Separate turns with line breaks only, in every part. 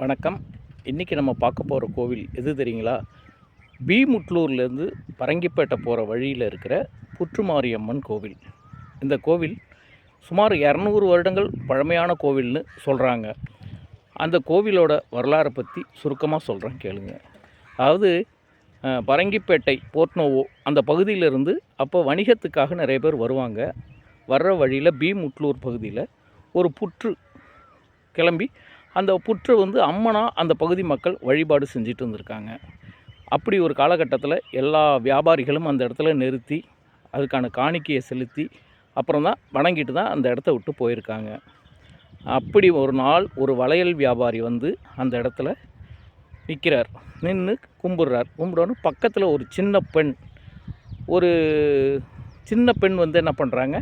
வணக்கம். இன்றைக்கி நம்ம பார்க்க போகிற கோவில் எது தெரியுங்களா? பீமுட்லூர்லேருந்து பரங்கிப்பேட்டை போகிற வழியில் இருக்கிற புற்றுமாரியம்மன் கோவில். இந்த கோவில் சுமார் இரநூறு வருடங்கள் பழமையான கோவில்னு சொல்கிறாங்க அந்த கோவிலோட வரலாறை பற்றி சுருக்கமாக சொல்கிறேன் கேளுங்க. அதாவது பரங்கிப்பேட்டை போர்ட்னோவோ அந்த பகுதியிலிருந்து அப்போ வணிகத்துக்காக நிறைய பேர் வருவாங்க. வர்ற வழியில் பீமுட்லூர் பகுதியில் ஒரு புற்று கிளம்பி அந்த புற்று வந்து அம்மனாக அந்த பகுதி மக்கள் வழிபாடு செஞ்சுட்டு வந்திருக்காங்க. அப்படி ஒரு காலகட்டத்தில் எல்லா வியாபாரிகளும் அந்த இடத்துல நிறுத்தி அதுக்கான காணிக்கையை செலுத்தி அப்புறம் தான் வணங்கிட்டு தான் அந்த இடத்த விட்டு போயிருக்காங்க. அப்படி ஒரு நாள் ஒரு வளையல் வியாபாரி வந்து அந்த இடத்துல நிற்கிறார் நின்று கும்பிட்றார். கும்பிடணும் பக்கத்தில் ஒரு சின்ன பெண் ஒரு சின்ன பெண் வந்து என்ன பண்ணுறாங்க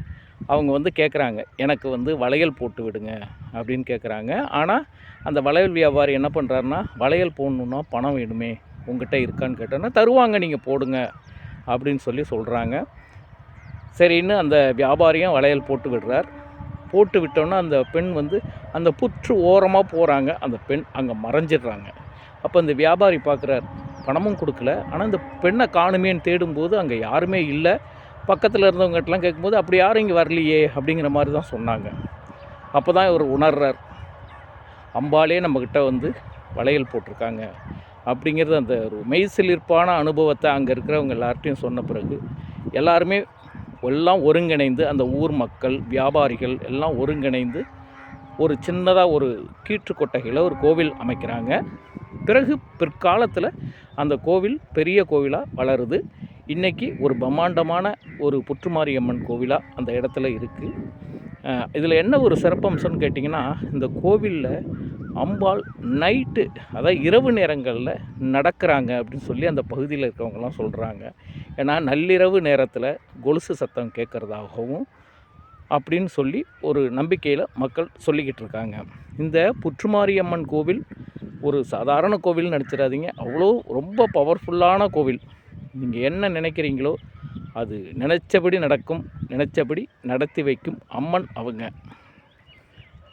அவங்க வந்து கேட்குறாங்க எனக்கு வந்து வளையல் போட்டு விடுங்க அப்படின்னு கேட்குறாங்க ஆனால் அந்த வளையல் வியாபாரி என்ன பண்ணுறாருன்னா வளையல் போடணுன்னா பணம் வேணுமே உங்ககிட்ட இருக்கான்னு கேட்டோன்னா தருவாங்க நீங்கள் போடுங்க அப்படின்னு சொல்லி சொல்கிறாங்க சரின்னு அந்த வியாபாரியும் வளையல் போட்டு விடுறார். போட்டு விட்டோன்னா அந்த பெண் வந்து அந்த புற்று ஓரமாக போகிறாங்க அந்த பெண் அங்கே மறைஞ்சிடுறாங்க. அப்போ அந்த வியாபாரி பார்க்குறார் பணமும் கொடுக்கல ஆனால் இந்த பெண்ணை காணுமேன்னு தேடும்போது அங்கே யாருமே இல்லை பக்கத்தில் இருந்தவங்ககிட்டலாம் கேட்கும்போது அப்படி யாரும் இங்கே வரலையே அப்படிங்கிற மாதிரி தான் சொன்னாங்க. அப்போ தான் இவர் உணர்றார். அம்பாலே நம்மக்கிட்ட வந்து வளையல் போட்டிருக்காங்க அப்படிங்கிறது அந்த ஒரு மெய்சிலிருப்பான அனுபவத்தை அங்கே இருக்கிறவங்க எல்லார்ட்டையும் சொன்ன பிறகு எல்லாருமே எல்லாம் ஒருங்கிணைந்து அந்த ஊர் மக்கள் வியாபாரிகள் எல்லாம் ஒருங்கிணைந்து ஒரு சின்னதாக ஒரு கீற்று கொட்டகையில் ஒரு கோவில் அமைக்கிறாங்க. பிறகு பிற்காலத்தில் அந்த கோவில் பெரிய கோவிலாக வளருது. இன்றைக்கி ஒரு பிரம்மாண்டமான ஒரு புற்றுமாரியம்மன் கோவிலாக அந்த இடத்துல இருக்குது இதில் என்ன ஒரு சிறப்பம்சம்னு கேட்டிங்கன்னா இந்த கோவிலில் அம்பாள் நைட்டு அதாவது இரவு நேரங்களில் நடக்கிறாங்க அப்படின்னு சொல்லி அந்த பகுதியில் இருக்கவங்கலாம் சொல்கிறாங்க ஏன்னா நள்ளிரவு நேரத்தில் கொலுசு சத்தம் கேட்குறதாகவும் அப்படின்னு சொல்லி ஒரு நம்பிக்கையில் மக்கள் சொல்லிக்கிட்டு இருக்காங்க. இந்த புற்றுமாரியம்மன் கோவில் ஒரு சாதாரண கோவில் நினச்சிடாதீங்க. அவ்வளோ ரொம்ப பவர்ஃபுல்லான கோவில். நீங்கள் என்ன நினைக்கிறீங்களோ அது நினச்சபடி நடக்கும் நினச்சபடி நடத்தி வைக்கும் அம்மன் அவங்க.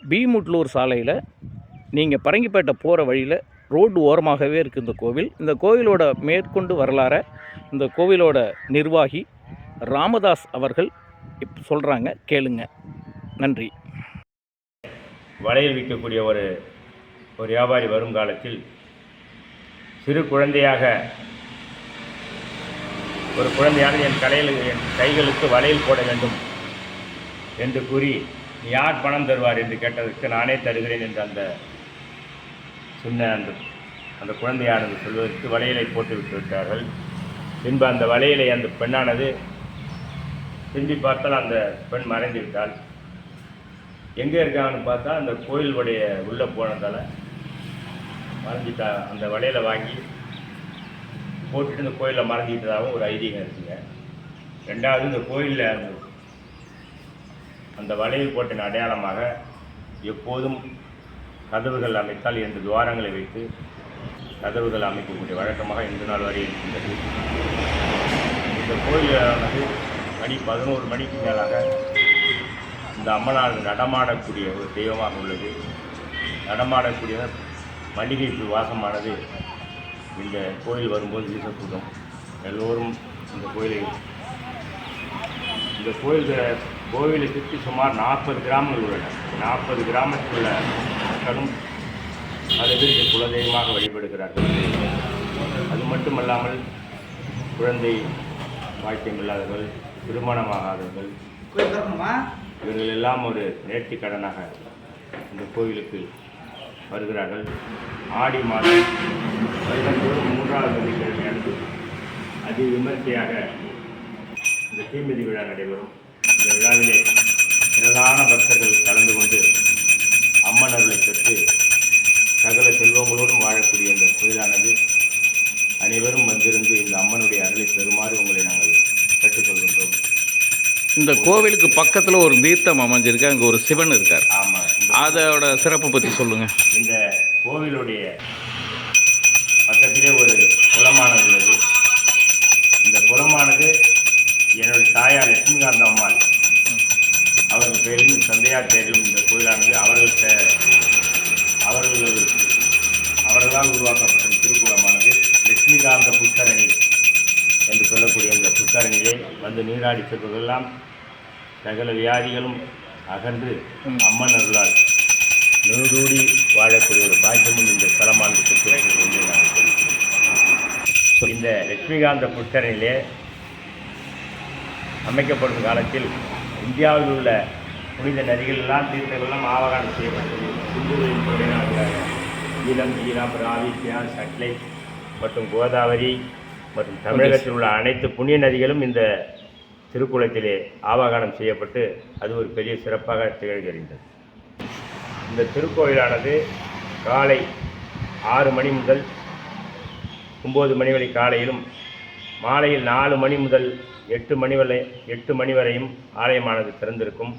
பீமுட்லூர் சாலையில் நீங்கள் பரங்கிப்பேட்டை போகிற வழியில் ரோடு ஓரமாகவே இருக்குது இந்த கோவில். இந்த கோவிலோட மேற்கொண்டு வரலாற இந்த கோவிலோட நிர்வாகி ராமதாஸ் அவர்கள் இப்போ சொல்கிறாங்க கேளுங்க. நன்றி.
வளையல் விற்கக்கூடிய ஒரு ஒரு வியாபாரி வரும் காலத்தில் சிறு குழந்தையாக ஒரு குழந்தையான என் கலையில் என் கைகளுக்கு வளையல் போட வேண்டும் என்று கூறி யார் பணம் தருவார்? என்று கேட்டதற்கு நானே தருகிறேன் என்று அந்த சின்ன அந்த அந்த குழந்தையானது சொல்வதற்கு வளையலை போட்டு விட்டு விட்டார்கள். பின்பு அந்த வளையலை அந்த பெண்ணானது திரும்பி பார்த்தால் அந்த பெண் மறைந்து விட்டாள். எங்கே இருக்காங்கன்னு பார்த்தா அந்த கோயிலுடைய உள்ளே போனதால் மறைஞ்சிட்டா அந்த வளையலை வாங்கி போட்டுட்டு இந்த கோயிலில் மறைஞ்சிட்டதாகவும் ஒரு ஐதீகம் இருக்குங்க. ரெண்டாவது இந்த கோயிலில் அந்த அந்த வளையல் போட்டின் அடையாளமாக எப்போதும் கதவுகள் அமைத்தால் இரண்டு துவாரங்களை வைத்து கதவுகள் அமைக்கக்கூடிய வழக்கமாக இந்து நாள் வரை இருக்கின்றது. இந்த கோயிலானது மணி பதினோரு மணிக்கு மேலாக இந்த அம்மனால் நடமாடக்கூடிய ஒரு தெய்வமாக உள்ளது. நடமாடக்கூடிய மல்லிகை வாசமானது. இந்த கோயில் வரும்போது வீசக்கூடும் எல்லோரும் இந்த கோயிலை இந்த கோயில் கோவிலை சுற்றி சுமார் நாற்பது கிராமங்கள் உள்ளன. நாற்பது கிராமத்தில் உள்ள மக்களும் பல பேர் இந்த குலதெய்வமாக வழிபடுகிறார்கள். அது மட்டுமல்லாமல் குழந்தை பாக்கியம் இல்லாதவர்கள் திருமணமாகாதவர்கள் இவர்கள் எல்லாம் ஒரு நேர்த்தி கடனாக இந்த கோவிலுக்கு வருகிறார்கள். ஆடி மாதம் வருடந்தோறும் மூன்றாவது வெள்ளிக்கிழமையானது அதி விமர்சையாக இந்த தீமிதி விழா நடைபெறும். இந்த விழாவிலே திரளான பக்தர்கள் கலந்து கொண்டு அம்மன் அருளை பெற்று சகல செல்வங்களோடும் வாழக்கூடிய இந்த கோயிலானது அனைவரும் வந்திருந்து இந்த அம்மனுடைய அருளை பெறுமாறு உங்களை நாங்கள் கேட்டுக்கொள்கின்றோம்.
இந்த கோவிலுக்கு பக்கத்தில் ஒரு தீர்த்தம் அமைஞ்சிருக்கு அங்கே ஒரு சிவன் இருக்கார். அதோட சிறப்பை பற்றி சொல்லுங்கள்
இந்த கோவிலுடைய பக்கத்திலே ஒரு குளமானது உள்ளது. இந்த குளமானது என்னுடைய தாயார் லட்சுமிகாந்த அம்மாள். அவர்கள் பேரிலும் தந்தையார் பேரிலும் இந்த கோயிலானது அவர்கள் புத்தரங்கிலே வந்து நீராடி செல்வதெல்லாம் சகல வியாதிகளும் அகன்று. அம்மன் அருளால் நூடூடி வாழக்கூடிய ஒரு பாக்கியமும் இந்த ஸ்தலமானது பெற்றிருக்கிறது என்று நான் தெரிவிக்கிறேன் இந்த லட்சுமிகாந்த புத்தரனிலே அமைக்கப்படும் காலத்தில் இந்தியாவில் உள்ள புனித நதிகள் எல்லாம் தீர்த்தங்கள்லாம் ஆவகானம் செய்யப்பட்டது சிந்துவின் தொழிலாக ஈழம் ஈராம் ராவி சட்லை மற்றும் கோதாவரி மற்றும் தமிழகத்தில் உள்ள அனைத்து புண்ணிய நதிகளும் இந்த திருக்குளத்திலே ஆவாகனம் செய்யப்பட்டு அது ஒரு பெரிய சிறப்பாக திகழ்கிறது இந்த திருக்கோயிலானது காலை ஆறு மணி முதல் ஒம்பது மணி வரை காலையிலும் மாலையில் நாலு மணி முதல் எட்டு மணி வரை எட்டு மணி வரையும் ஆலயமானது திறந்திருக்கும்.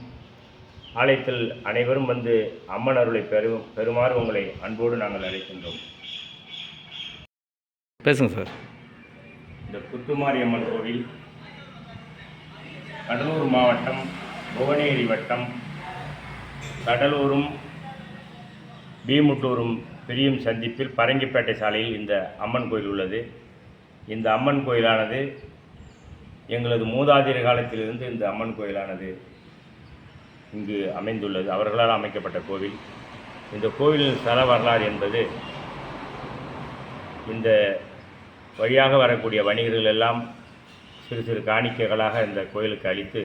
ஆலயத்தில் அனைவரும் வந்து அம்மன் அருளை பெறும் பெறுமாறு உங்களை அன்போடு நாங்கள் அழைக்கின்றோம்.
பேசுங்க சார்
இந்த குத்துமாரியம்மன் கோவில் கடலூர் மாவட்டம் புவனேரி வட்டம் கடலூரும் பீமுட்டூரும் பிரியும் சந்திப்பில் பரங்கிப்பேட்டை சாலையில் இந்த அம்மன் கோயில் உள்ளது. இந்த அம்மன் கோயிலானது எங்களது மூதாதிர காலத்திலிருந்து இந்த அம்மன் கோயிலானது இங்கு அமைந்துள்ளது. அவர்களால் அமைக்கப்பட்ட கோவில். இந்த கோவிலின் ஸ்தல வரலாறு என்பது இந்த வழியாக வரக்கூடிய வணிகர்கள் எல்லாம் சிறு சிறு காணிக்கைகளாக இந்த கோயிலுக்கு அளித்து